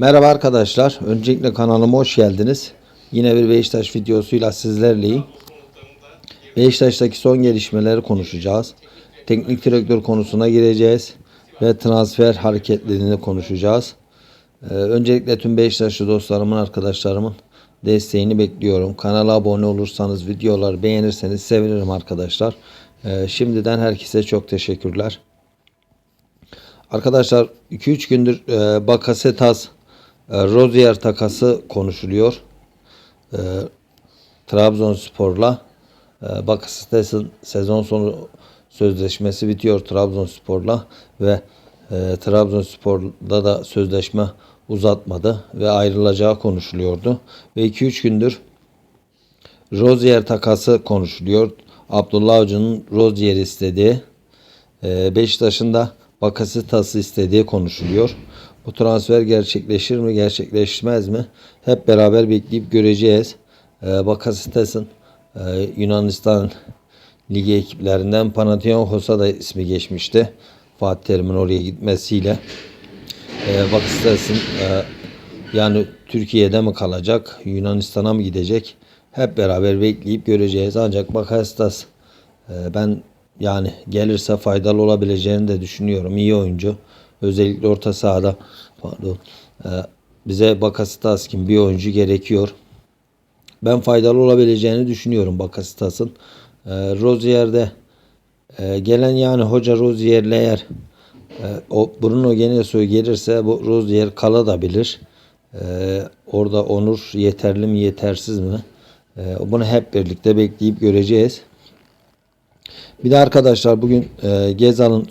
Merhaba arkadaşlar. Öncelikle kanalıma hoş geldiniz. Yine bir Beşiktaş videosuyla sizlerleyim. Beşiktaş'taki son gelişmeleri konuşacağız. Teknik direktör konusuna gireceğiz. Ve transfer hareketlerini konuşacağız. Ee, öncelikle tüm Beşiktaşlı dostlarımın, arkadaşlarımın desteğini bekliyorum. Kanala abone olursanız, videoları beğenirseniz sevinirim arkadaşlar. Ee, şimdiden herkese çok teşekkürler. Arkadaşlar 2-3 gündür e, Bakasetas Rozier takası konuşuluyor. E, Trabzonspor'la e, Bakasetas'ın sezon sonu sözleşmesi bitiyor Trabzonspor'la ve e, Trabzonspor'da da sözleşme uzatmadı ve ayrılacağı konuşuluyordu. Ve 2-3 gündür Rozier takası konuşuluyor. Abdullah Avcı'nın Rozier istediği e, Beşiktaş'ın da Bakasetas'ı istediği konuşuluyor. Bu transfer gerçekleşir mi, gerçekleşmez mi? Hep beraber bekleyip göreceğiz. E, Bakasetas'ın e, Yunanistan ligi ekiplerinden Panathinaikos'a da ismi geçmişti. Fatih Terim'in oraya gitmesiyle. E, Bakasetas'ın e, yani Türkiye'de mi kalacak, Yunanistan'a mı gidecek? Hep beraber bekleyip göreceğiz. Ancak Bakasetas e, ben yani gelirse faydalı olabileceğini de düşünüyorum. İyi oyuncu. Özellikle orta sahada pardon. e, bize Bakasitas gibi bir oyuncu gerekiyor. Ben faydalı olabileceğini düşünüyorum Bakasitas'ın. E, Rozier'de e, gelen yani hoca Rozier'le eğer e, o Bruno Genesoy gelirse bu Rozier kalabilir. E, orada Onur yeterli mi yetersiz mi? E, bunu hep birlikte bekleyip göreceğiz. Bir de arkadaşlar bugün e, Gezal'ın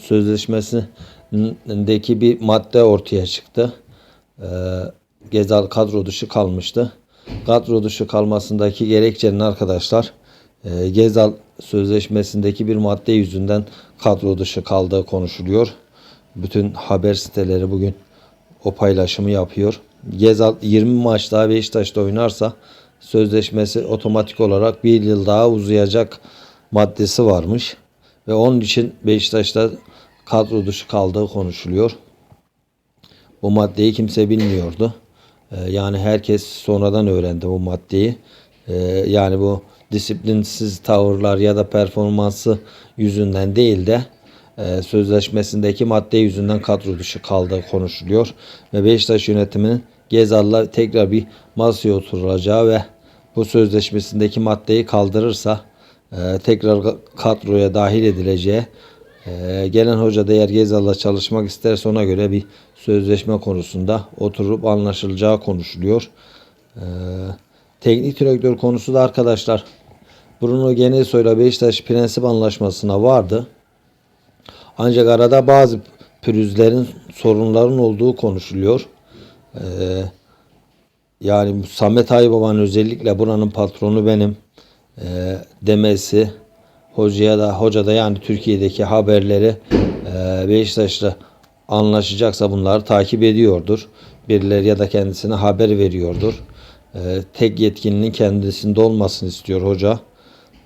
sözleşmesindeki bir madde ortaya çıktı. E, Gezal kadro dışı kalmıştı. Kadro dışı kalmasındaki gerekçenin arkadaşlar e, Gezal sözleşmesindeki bir madde yüzünden kadro dışı kaldığı konuşuluyor. Bütün haber siteleri bugün o paylaşımı yapıyor. Gezal 20 maç daha Beşiktaş'ta oynarsa sözleşmesi otomatik olarak bir yıl daha uzayacak maddesi varmış. Ve onun için Beşiktaş'ta kadro dışı kaldığı konuşuluyor. Bu maddeyi kimse bilmiyordu. Ee, yani herkes sonradan öğrendi bu maddeyi. Ee, yani bu disiplinsiz tavırlar ya da performansı yüzünden değil de e, sözleşmesindeki madde yüzünden kadro dışı kaldığı konuşuluyor. Ve Beşiktaş yönetiminin Gezal'la tekrar bir masaya oturulacağı ve bu sözleşmesindeki maddeyi kaldırırsa e, tekrar kadroya dahil edileceği e, gelen hoca da eğer Gezal'la çalışmak isterse ona göre bir sözleşme konusunda oturup anlaşılacağı konuşuluyor. E, teknik direktör konusu da arkadaşlar Bruno Geneso ile Beşiktaş prensip anlaşmasına vardı. Ancak arada bazı pürüzlerin sorunların olduğu konuşuluyor. Ee, yani Samet Aybaba'nın özellikle buranın patronu benim e, demesi hocaya da hoca da yani Türkiye'deki haberleri e, Beşiktaş'la anlaşacaksa bunları takip ediyordur. Birileri ya da kendisine haber veriyordur. E, tek yetkinin kendisinde olmasını istiyor hoca.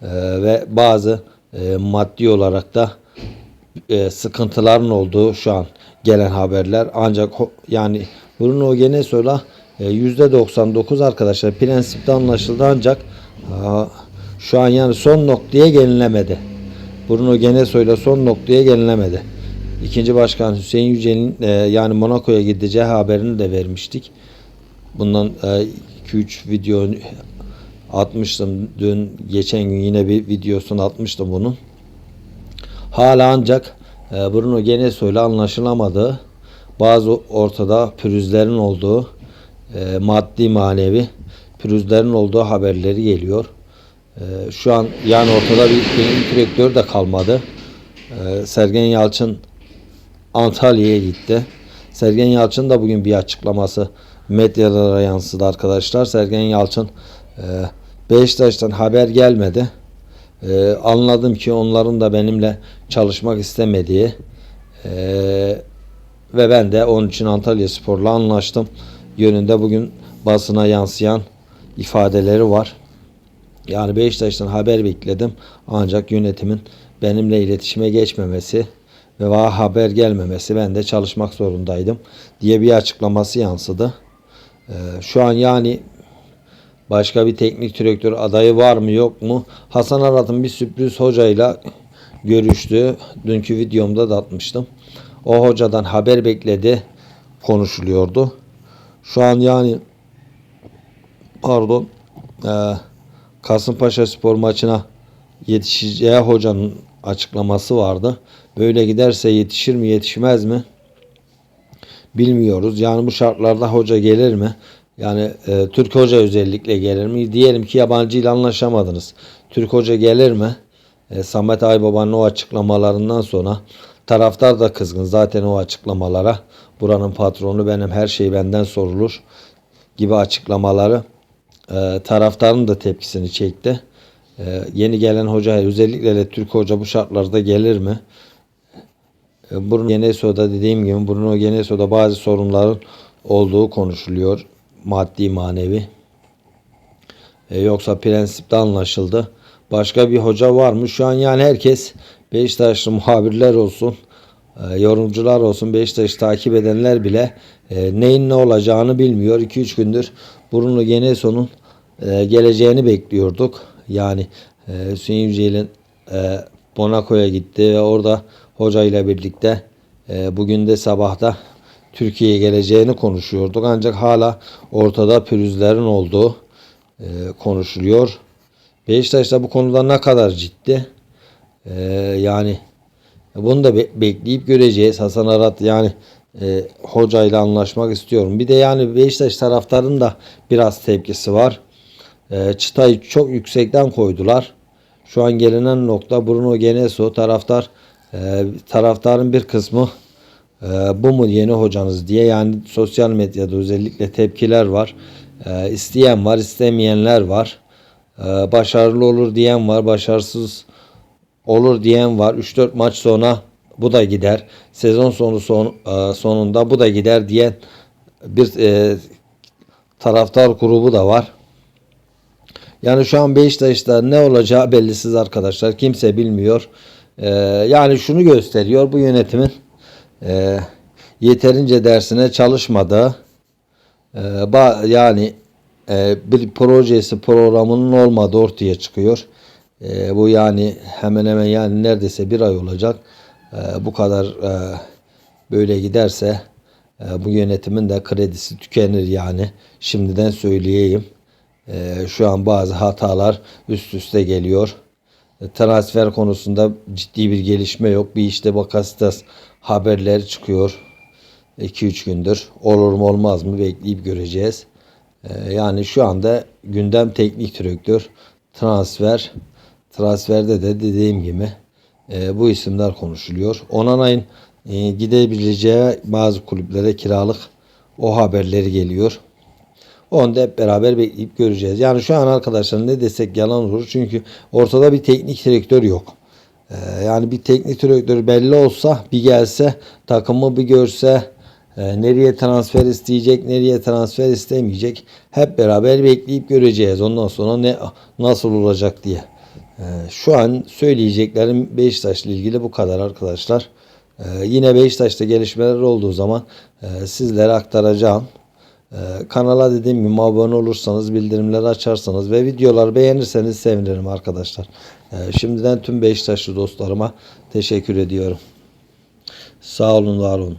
E, ve bazı e, maddi olarak da e, sıkıntıların olduğu şu an gelen haberler. Ancak yani Bruno Geneso'la e, %99 arkadaşlar prensipte anlaşıldı ancak şu an yani son noktaya gelinemedi. Bruno Geneso'yla son noktaya gelinemedi. İkinci başkan Hüseyin Yücel'in e, yani Monaco'ya gideceği haberini de vermiştik. Bundan 2-3 video atmıştım. Dün geçen gün yine bir videosunu atmıştım bunun. Hala ancak e, Bruno Geneso ile anlaşılamadığı bazı ortada pürüzlerin olduğu e, maddi manevi pürüzlerin olduğu haberleri geliyor. E, şu an yani ortada bir teknik direktör de kalmadı. E, Sergen Yalçın Antalya'ya gitti. Sergen Yalçın da bugün bir açıklaması medyalara yansıdı arkadaşlar. Sergen Yalçın e, Beşiktaş'tan haber gelmedi. E, anladım ki onların da benimle çalışmak istemediği e, ve ben de onun için Antalya Spor'la anlaştım. Yönünde bugün basına yansıyan ifadeleri var. Yani Beşiktaş'tan haber bekledim. Ancak yönetimin benimle iletişime geçmemesi ve bana haber gelmemesi ben de çalışmak zorundaydım diye bir açıklaması yansıdı. Ee, şu an yani başka bir teknik direktör adayı var mı yok mu? Hasan Arat'ın bir sürpriz hocayla görüştü. Dünkü videomda da atmıştım. O hocadan haber bekledi konuşuluyordu. Şu an yani pardon eee Kasımpaşa spor maçına yetişeceği hocanın açıklaması vardı. Böyle giderse yetişir mi yetişmez mi bilmiyoruz. Yani bu şartlarda hoca gelir mi? Yani e, Türk hoca özellikle gelir mi? Diyelim ki yabancı ile anlaşamadınız. Türk hoca gelir mi? E, Samet Aybaba'nın o açıklamalarından sonra taraftar da kızgın zaten o açıklamalara. Buranın patronu benim her şey benden sorulur gibi açıklamaları e, taraftarın da tepkisini çekti. E, yeni gelen hoca özellikle de Türk hoca bu şartlarda gelir mi? E, Bruno Geneso'da dediğim gibi Bruno Geneso'da bazı sorunların olduğu konuşuluyor. Maddi manevi. E, yoksa prensipte anlaşıldı. Başka bir hoca var mı? Şu an yani herkes Beşiktaşlı muhabirler olsun, e, yorumcular olsun, Beşiktaş'ı takip edenler bile e, neyin ne olacağını bilmiyor. 2-3 gündür Bruno Geneso'nun e, geleceğini bekliyorduk. Yani e, Hüseyin Yücel'in e, Monaco'ya gitti ve orada hoca ile birlikte e, bugün de sabahta Türkiye'ye geleceğini konuşuyorduk. Ancak hala ortada pürüzlerin olduğu e, konuşuluyor. Beşiktaş da bu konuda ne kadar ciddi? E, yani bunu da be- bekleyip göreceğiz. Hasan Arat yani e, hocayla anlaşmak istiyorum. Bir de yani Beşiktaş taraftarının da biraz tepkisi var. E, çıtayı çok yüksekten koydular. Şu an gelinen nokta Bruno Geneso taraftar e, taraftarın bir kısmı e, bu mu yeni hocanız diye yani sosyal medyada özellikle tepkiler var. E, isteyen var, istemeyenler var. E, başarılı olur diyen var, başarısız olur diyen var. 3-4 maç sonra bu da gider. Sezon sonu son, e, sonunda bu da gider diyen bir e, taraftar grubu da var. Yani şu an Beşiktaş'ta ne olacağı bellisiz arkadaşlar. Kimse bilmiyor. Ee, yani şunu gösteriyor bu yönetimin e, yeterince dersine çalışmadığı e, ba- yani e, bir projesi programının olmadığı ortaya çıkıyor. E, bu yani hemen hemen yani neredeyse bir ay olacak. E, bu kadar e, böyle giderse e, bu yönetimin de kredisi tükenir yani. Şimdiden söyleyeyim. E, şu an bazı hatalar üst üste geliyor. Transfer konusunda ciddi bir gelişme yok. Bir işte Bakasitas haberleri çıkıyor. 2-3 gündür. Olur mu olmaz mı bekleyip göreceğiz. Yani şu anda gündem teknik direktör, transfer, transferde de dediğim gibi e, bu isimler konuşuluyor. Onanay'ın e, gidebileceği bazı kulüplere kiralık o haberleri geliyor. Onu da hep beraber bekleyip göreceğiz. Yani şu an arkadaşlar ne desek yalan olur. Çünkü ortada bir teknik direktör yok. Ee, yani bir teknik direktör belli olsa bir gelse takımı bir görse e, nereye transfer isteyecek nereye transfer istemeyecek hep beraber bekleyip göreceğiz. Ondan sonra ne nasıl olacak diye. Ee, şu an söyleyeceklerim Beşiktaş'la ilgili bu kadar arkadaşlar. Ee, yine Beşiktaş'ta gelişmeler olduğu zaman e, sizlere aktaracağım. Ee, kanala dediğim gibi abone olursanız, bildirimleri açarsanız ve videoları beğenirseniz sevinirim arkadaşlar. Şimdiden tüm Beşiktaşlı dostlarıma teşekkür ediyorum. Sağ olun, var olun.